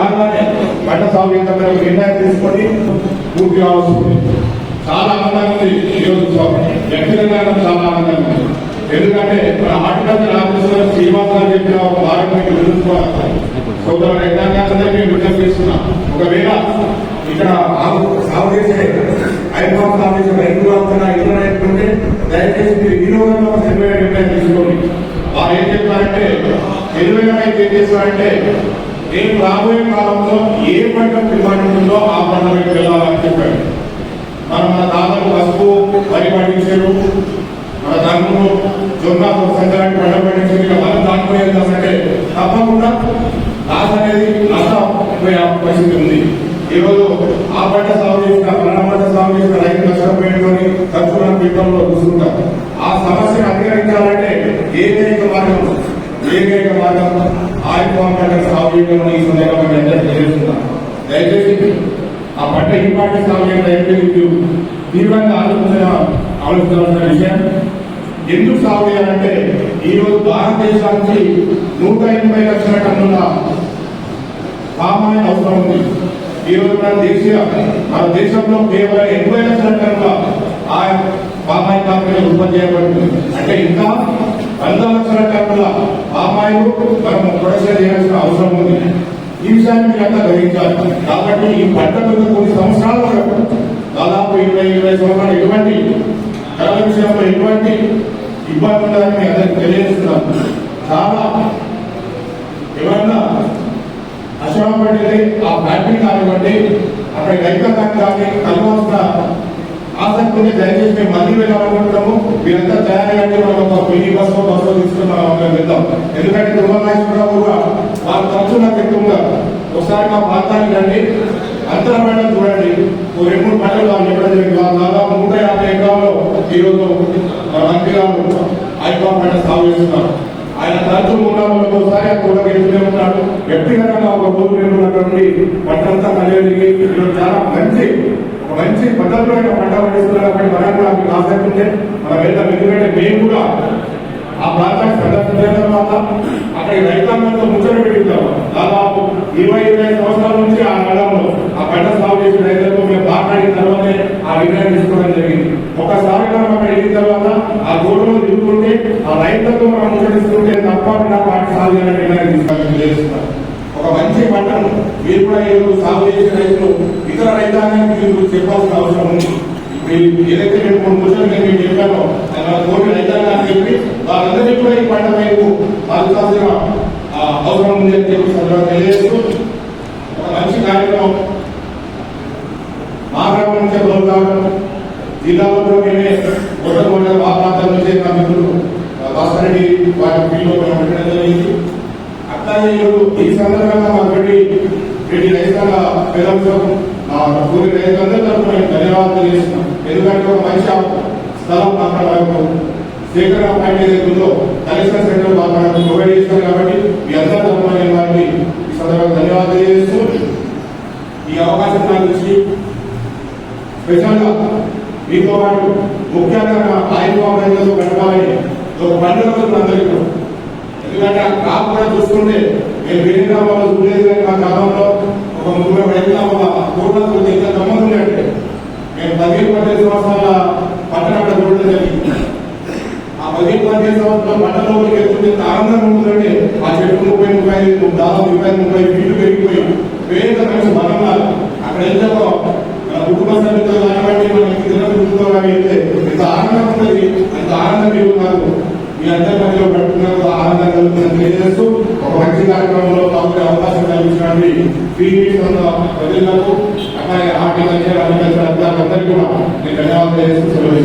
Immediate రాగానే పంట సాగు చేద్దామని నిర్ణయం తీసుకొని పూర్తి కావాల్సింది. చాలా ఆనందంగా ఉంది ఈరోజు వ్యక్తిగతంగా చాలా ఆనందంగా ఉంది. ఎందుకంటే మన ఆటగాళ్ళు ఆఫీసులో శ్రీనివాస్ గారు చెప్పిన ఒక భాగం మీకు తెలుసుకోవాలి సోదరు రైతాంగాలందరికీ నేను విజ్ఞప్తి చేస్తున్నా. ఒకవేళ ఇక్కడ సాగు చేసే ఐఫోన్ ఆఫీసు రైతులు అవుతున్నా ఇతర రైతుంటే దయచేసి మీరు ఈ రోజుల్లో తెలివైన నిర్ణయం తీసుకోండి. వారు ఏం చెప్తారంటే ఎనిమిది ఏం చేస్తారంటే నేను రాబోయే కాలంలో ఏ పంట డిమాండ్ ఉంటుందో ఆ పంట వైపు వెళ్ళాలని చెప్పాడు. మన మన దాదాపు పసుపు వరి పండించారు. మన ధర్మము జొన్న సంక్రాంతి పంట పండించారు. ఇక వాళ్ళు దాంట్లో ఏం వెళ్తామంటే తప్పకుండా లాస్ అనేది నష్టం పరిస్థితి ఉంది. ఈరోజు ఆ పంట సాగు చేసిన మన పంట సాగు చేసిన రైతు నష్టపోయేటువంటి ఖర్చులను పీఠంలో చూసుకుంటాం ఆ సమస్యను అధిగమించాలంటే ఏకైక మార్గం? ఏకైక మార్గం? ఆయుర్వాన్ పంట సాగు చేయడం ఈ సందర్భంగా మీ దయచేసి ఆ పంట ఈ పంట సాగు చేయడం దయచేసి తీవ్రంగా ఆలోచన ఆలోచించాల్సిన విషయం. ఎందుకు సాగు చేయాలంటే ఈ రోజు భారతదేశానికి నూట ఎనభై లక్షల టన్నుల పామాయిల్ అవసరం ఉంది. ఈ రోజు మన దేశీయ మన దేశంలో కేవలం ఎనభై లక్షల టన్నుల ఆ పామాయిల్ కంపెనీ ఉత్పత్తి చేయబడుతుంది అంటే ఇంకా వంద లక్షల టన్నుల పామాయిల్ మనం ప్రొడక్షన్ చేయాల్సిన అవసరం ఉంది. ఈ విషయాన్ని మీరు అంతా గ్రహించాలి? కాబట్టి ఈ పంట మీద కొన్ని సంవత్సరాల వరకు దాదాపు ఇరవై ఇరవై సంవత్సరాలు ఎటువంటి కళల విషయంలో ఎటువంటి ఇబ్బంది ఉండాలని మీ అందరికి తెలియజేస్తున్నాం చాలా ఎవరన్నా అశోక్ ఆ ఫ్యాక్టరీ కానివ్వండి అక్కడ రైతాంగాన్ని కానీ కలవాల్సిన ఆసక్తి దయచేసి మేము మళ్ళీ వెళ్ళాలనుకుంటున్నాము. మీరంతా తయారయ్యండి మనం మినీ బస్లో బస్సులో మనం అందరం వెళ్దాం. ఎందుకంటే దుర్మనాశ్వరరావు కూడా వారు ఖర్చు నాకు ఎక్కువ ఒకసారి మా ప్రాంతానికి రండి. అంతరమైన చూడండి. ఓ రెండు మూడు పంటలు వాళ్ళు చెప్పడం జరిగింది. దాదాపు నూట యాభై ఎకరాల్లో ఈరోజు మంత్రి గారు ఐకాన్ పంట సాగు చేస్తున్నారు. ఆయన తరచు మూడు ఒకసారి ఆ తోట గెలుస్తూనే ఉంటాడు వ్యక్తిగతంగా ఒక రోజు రెండు అక్కడ నుండి పంటంతా కలిగి చాలా మంచి మంచి పద్ధతిలో పంట పండిస్తున్నారు కాబట్టి మనం కూడా మీకు ఆసక్తి ఉంటే మనం వెళ్తాం ఎందుకంటే మేము కూడా ఆ ప్రాంతాన్ని సందర్శించిన తర్వాత అక్కడ రైతాంగంతో ముచ్చట పెట్టిద్దాం దాదాపు ఇరవై ఇరవై సంవత్సరాల నుంచి ఆ కాలంలో ఆ పంట సాగు చేసిన రైతులతో మేము మాట్లాడిన తర్వాతే ఆ నిర్ణయం తీసుకోవడం జరిగింది. ఒకసారి మనం అక్కడ వెళ్ళిన తర్వాత ఆ గోడలో దిగుతుంటే ఆ రైతులతో మనం ముచ్చటిస్తుంటే తప్పకుండా వాటి సాగు చేయాలని నిర్ణయం తీసుకోవాలని తెలియజేస్తున్నాను ఒక మంచి పంటను మీరు కూడా ఈరోజు సాగు చేసే రైతులు ఇతర రైతాంగానికి మీరు చెప్పాల్సిన అవసరం ఉంది. మీరు ఏదైతే రెండు మూడు ముచ్చలు నేను మీకు చెప్పాను అలా కోటి రైతాంగాన్ని చెప్పి వాళ్ళందరికీ కూడా ఈ పంట వైపు మార్చాల్సిన ఆ, అవసరం ఉంది అని చెప్పి తెలియజేస్తూ ఒక మంచి కార్యక్రమం మా గ్రామం నుంచే రోజు కావడం జిల్లాలో కూడా మేమే కొట్టకొండ మా ప్రాంతం నుంచి నా మిత్రులు భాస్కరెడ్డి వారి ఫీల్డ్లో మేము పెట్టడం జరిగింది. అట్లాగే ఈరోజు ఈ సందర్భంగా రైతాంగ పెద్దలు మా రైతులందరూ తరఫున నేను ధన్యవాదాలు తెలియజేస్తున్నాం ఎందుకంటే ఒక మంచి స్థలం అక్కడ మనకు పాయింట్ ఏదైతే కలెక్షన్ సెంటర్ వాళ్ళు మనకు ప్రొవైడ్ చేస్తారు కాబట్టి మీ అందరి తరఫున వారికి ఈ సందర్భంగా ధన్యవాదాలు ఈ అవకాశం నాకు ఇచ్చి స్పెషల్గా మీతో పాటు ముఖ్యంగా నా గడపాలని ఒక పండుగ అందరికీ ఎందుకంటే నేను వేరే గ్రామాల్లో చూడలేదు కానీ మా గ్రామంలో. ఒక ముగ్గురు రైతుల వల్ల కోట్లతో ఎంత గమ్మలు ఉన్నాయంటే మేము పదిహేను పద్దెనిమిది సంవత్సరాల పట్టణ అక్కడ జరిగింది. ఆ పదిహేను పదిహేను సంవత్సరాల పట్టణంలోకి వెళ్తుంటే ఆనందం ఉంటుందంటే ఆ చెట్టు ముప్పై ముప్పై ఐదు దాదాపు ముప్పై ముప్పై ఫీట్లు పెరిగిపోయి పేద మనిషి బలంగా అక్కడ వెళ్తే మన కుటుంబ సభ్యులతో కానివ్వండి మన ఇతర కుటుంబంతో కానీ ఎంత ఆనందం ఉంటుంది అంత ఆనందం మీరు నాకు మీ అందరి మధ్యలో పెట్టుకున్నందుకు ఆనందం కలుగుతుందని తెలియజేస్తూ ఒక మంచి కార్యక్రమంలో పాల్గొనే అవకాశం కల్పించినటువంటి ప్రజలకు అలాగే ఆర్థిక అధికారులు అధికారులందరికీ కూడా నేను ధన్యవాదాలు తెలియజేస్తూ సెలవు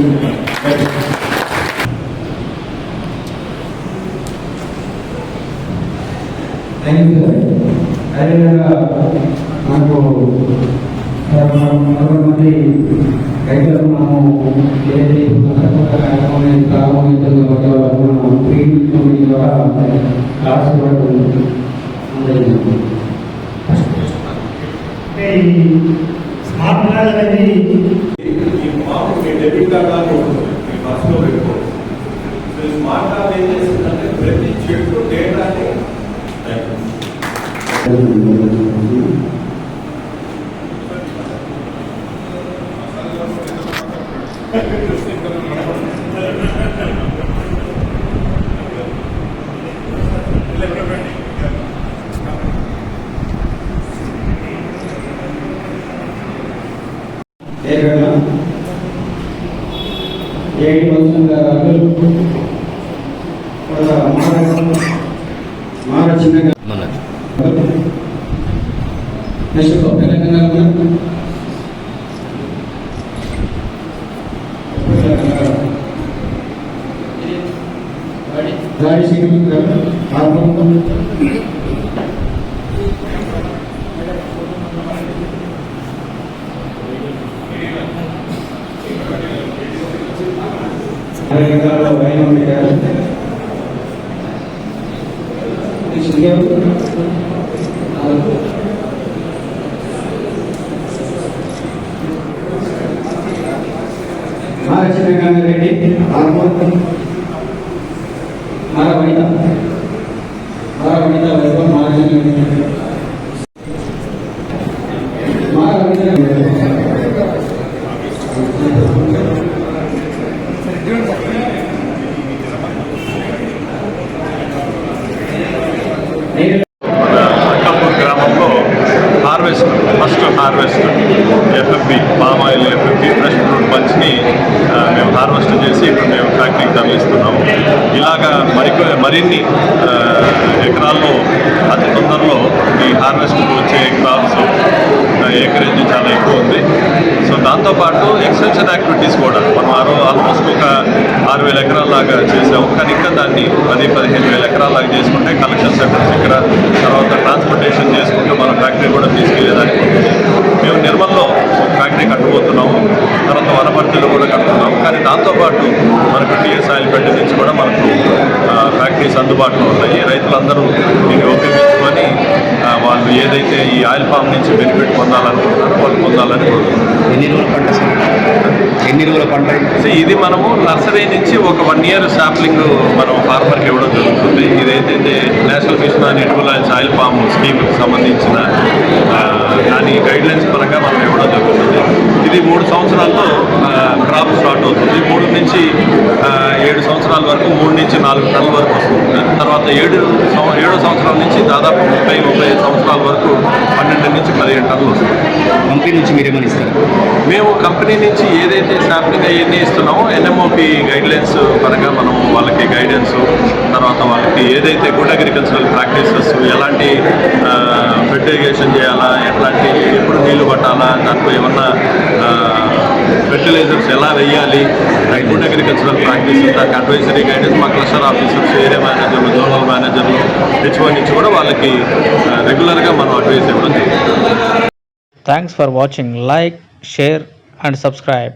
థ్యాంక్ యూ సార్ అదేవిధంగా మనకు రైతులకు మనము ఏదైతే మనం ట్రీట్మెంట్ కమిటీ ద్వారా క్లాస్ ఇవ్వడం ఈ స్మార్ట్ కార్డ్ అనేది డెబిట్ కార్డ్ మీ పర్సులో పెట్టుకోవచ్చు సో ఈ స్మార్ట్ కార్డ్ ఏం చేస్తుందంటే ప్రతి చెట్టు డేటాని జరిగింది. మార చిన్నగా నెక్స్ట్ తెలంగాణ గాడి శ్రీనివాస్ గారు హార్మోన్ తెలంగాణలో వైన్ గారు నెక్స్ట్ ఇంకెవరు? మహాలక్ష్మి రెడ్డి హార్వెస్ట్ ఇప్పుడు మేము ఫ్యాక్టరీకి తరలిస్తున్నాము. ఇలాగా మరి మరిన్ని ఎకరాల్లో అతి తొందరలో ఈ హార్వెస్ట్ వచ్చే క్రాప్స్ ఏకరేజ్ చాలా ఎక్కువ ఉంది. సో దాంతోపాటు ఎక్స్టెన్షన్ యాక్టివిటీస్ కూడా. మనం ఆరో ఆల్మోస్ట్ ఒక ఆరు వేల ఎకరాల లాగా చేసాము. కానీ ఇంకా దాన్ని పది పదిహేను వేల ఎకరాల లాగా చేసుకుంటే కలెక్షన్ సెంటర్స్ ఇక్కడ తర్వాత ట్రాన్స్పోర్టేషన్ చేసుకుంటే మన ఫ్యాక్టరీ కూడా తీసుకెళ్ళేదానికి ఉంటుంది మేము నిర్మల్లో ఒక ఫ్యాక్టరీ కట్టబోతున్నాము తర్వాత వనపర్తిలో కూడా కట్టుతున్నాము కానీ దాంతోపాటు మనకు టీఎస్ ఆయిల్ బెడ్ నుంచి కూడా మనకు ఆ, ఫ్యాక్టరీస్ అందుబాటులో ఉన్నాయి. రైతులందరూ దీన్ని ఉపయోగించుకొని వాళ్ళు ఏదైతే ఈ ఆయిల్ పామ్ నుంచి బెనిఫిట్ పొందాలనుకుంటున్నారో వాళ్ళు పొందాలని ఎన్ని రోజుల పంట ఎన్ని రోజుల పంట? ఇది మనము నర్సరీ నుంచి ఒక వన్ ఇయర్ శాంప్లింగ్ మనం ఫార్మర్కి ఇవ్వడం జరుగుతుంది. ఇదైతే national mission on edible oils oil palm స్కీమ్కి సంబంధించిన దాని గైడ్లైన్స్ పరంగా మనం ఇవ్వడం జరుగుతుంది. ఇది మూడు సంవత్సరాల్లో క్రాప్ స్టార్ట్ అవుతుంది. మూడు నుంచి ఏడు సంవత్సరాల వరకు మూడు నుంచి నాలుగు టన్నుల వరకు వస్తుంది తర్వాత ఏడు ఏడో సంవత్సరాల నుంచి దాదాపు ముప్పై ముప్పై సంవత్సరాల వరకు పన్నెండు నుంచి పదిహేను టన్నులు వస్తుంది. కంపెనీ నుంచి మీరేమని ఇస్తారు? మేము కంపెనీ నుంచి ఏదైతే శాంప్లింగ్ అవన్నీ ఇస్తున్నామో ఎన్ఎంఓపి గైడ్లైన్స్ పరంగా మనం వాళ్ళకి గైడెన్స్ తర్వాత వాళ్ళకి ఏదైతే గుడ్ అగ్రికల్చరల్ ప్రాక్టీసెస్ ఎలాంటి ఫెర్టిగేషన్ చేయాలా ఎట్లాంటి ఎప్పుడు నీళ్ళు పట్టాలా దాంట్లో ఏమన్నా ఫెర్టిలైజర్స్ ఎలా వేయాలి గుడ్ అగ్రికల్చరల్ ప్రాక్టీసెస్ దానికి అడ్వైజరీ గైడెన్స్ మా క్లస్టర్ ఆఫీసర్స్ ఏరియా మేనేజర్లు జోనల్ మేనేజర్లు హెచ్ఓ నుంచి కూడా వాళ్ళకి రెగ్యులర్గా మనం అడ్వైస్ ఇవ్వడం జరుగుతుంది Thanks for watching. Like, share, and subscribe.